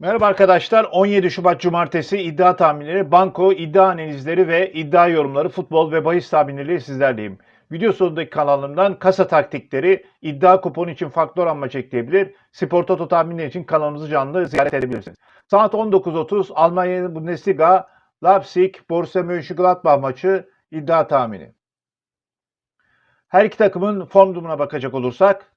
Merhaba arkadaşlar. 17 Şubat Cumartesi iddia tahminleri, banko, iddia analizleri ve iddia yorumları, futbol ve bahis tahminleri sizlerleyim. Video sonundaki kanalımdan kasa taktikleri, iddia kuponu için faktör amaç ekleyebilir, spor toto tahminleri için kanalımızı canlı ziyaret edebilirsiniz. Saat 19.30 Almanya Bundesliga, Leipzig, Borussia Mönchengladbach maçı iddia tahmini. Her iki takımın form durumuna bakacak olursak,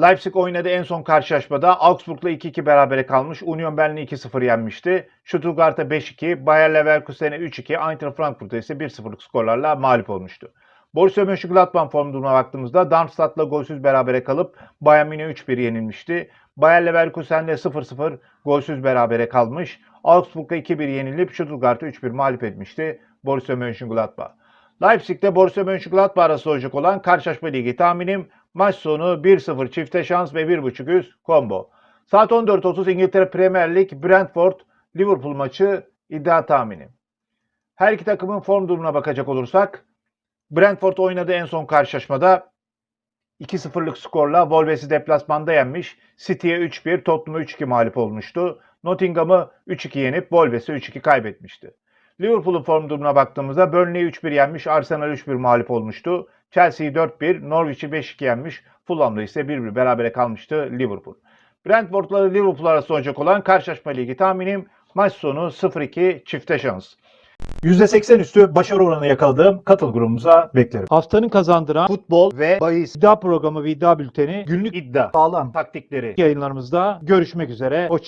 Leipzig oynadı en son karşılaşmada. Augsburg'la 2-2 berabere kalmış. Union Berlin'i 2-0 yenmişti. Stuttgart'a 5-2, Bayer Leverkusen'e 3-2, Eintracht Frankfurt'a ise 1-0'lık skorlarla mağlup olmuştu. Borussia Mönchengladbach form durumuna baktığımızda Darmstadt'la golsüz berabere kalıp Bayern Münih 3-1 yenilmişti. Bayer Leverkusen'le 0-0 golsüz berabere kalmış. Augsburg'a 2-1 yenilip Stuttgart'ı 3-1 mağlup etmişti Borussia Mönchengladbach. Leipzig'te Borussia Mönchengladbach arası olacak olan karşılaşma ligi tahminim maç sonu 1-0 çifte şans ve 1.5 üst combo. Saat 14.30 İngiltere Premier Lig Brentford Liverpool maçı iddia tahmini. Her iki takımın form durumuna bakacak olursak Brentford oynadığı en son karşılaşmada 2-0'lık skorla Wolves'i deplasmanda yenmiş. City'ye 3-1, Tottenham'a 3-2 mağlup olmuştu. Nottingham'ı 3-2 yenip Wolves'i 3-2 kaybetmişti. Liverpool'un form durumuna baktığımızda Burnley'i 3-1 yenmiş, Arsenal 3-1 mağlup olmuştu. Chelsea'yi 4-1, Norwich'i 5-2 yenmiş, Fulham'da ise 1-1 berabere kalmıştı Liverpool. Brentford'la Liverpool arası olacak olan karşılaşma ligi tahminim maç sonu 0-2 çifte şans. %80 üstü başarı oranı yakaladığım katıl grubumuza beklerim. Haftanın kazandıran futbol ve bahis iddia programı ve iddia bülteni günlük iddia Sağlam. taktikleri Yayınlarımızda görüşmek üzere. Hoşça